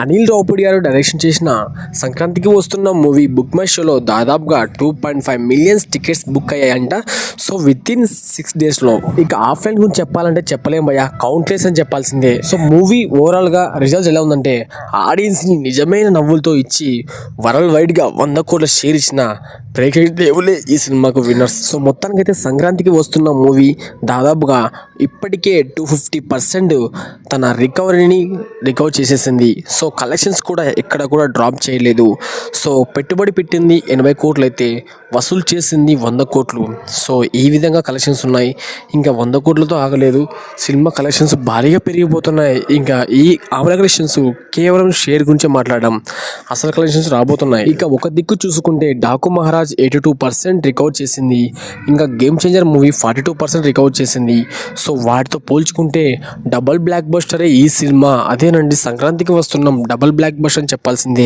అనిల్ రావుపూడి గారు డైరెక్షన్ చేసిన సంక్రాంతికి వస్తున్న మూవీ బుక్ మై షోలో దాదాపుగా two point five millions tickets book అయ్యాయంట. So with in six డేస్లో ఇక ఆఫ్లైన్ గురించి చెప్పాలంటే చెప్పలేం భయ్యా కౌంట్లెస్ అని చెప్పాల్సిందే. సో మూవీ ఓవరాల్గా రిజల్ట్స్ ఎలా ఉందంటే ఆడియన్స్ని నిజమైన నవ్వులతో ఇచ్చి వరల్డ్ వైడ్గా వంద కోట్ల షేర్ ఇచ్చిన ప్రేక్షకు దేవులే ఈ సినిమాకు విన్నర్స్. సో మొత్తానికి అయితే సంక్రాంతికి వస్తున్న మూవీ దాదాపుగా ఇప్పటికే టూ ఫిఫ్టీ పర్సెంట్ తన రికవరీని రికవర్ చేసేసింది. సో కలెక్షన్స్ కూడా ఎక్కడ కూడా డ్రాప్ చేయలేదు. సో పెట్టుబడి పెట్టింది ఎనభై కోట్లు అయితే వసూలు చేసింది వంద కోట్లు. సో ఈ విధంగా కలెక్షన్స్ ఉన్నాయి. ఇంకా వంద కోట్లతో ఆగలేదు. సినిమా కలెక్షన్స్ భారీగా పెరిగిపోతున్నాయి. ఇంకా ఈ ఆవల కలెక్షన్స్ కేవలం షేర్ గురించి మాట్లాడడం. అసలు కలెక్షన్స్ రాబోతున్నాయి. ఇక ఒక దిక్కు చూసుకుంటే Daaku Maharaaj eighty two percent recover చేసింది. ఇంకా game changer movie forty two percent recover చేసింది. సో వాటితో పోల్చుకుంటే డబల్ బ్లాక్ బస్టరే ఈ సినిమా. అదేనండి సంక్రాంతికి వస్తున్నాం. డబల్ బ్లాక్ బస్టర్ అని చెప్పాల్సిందే.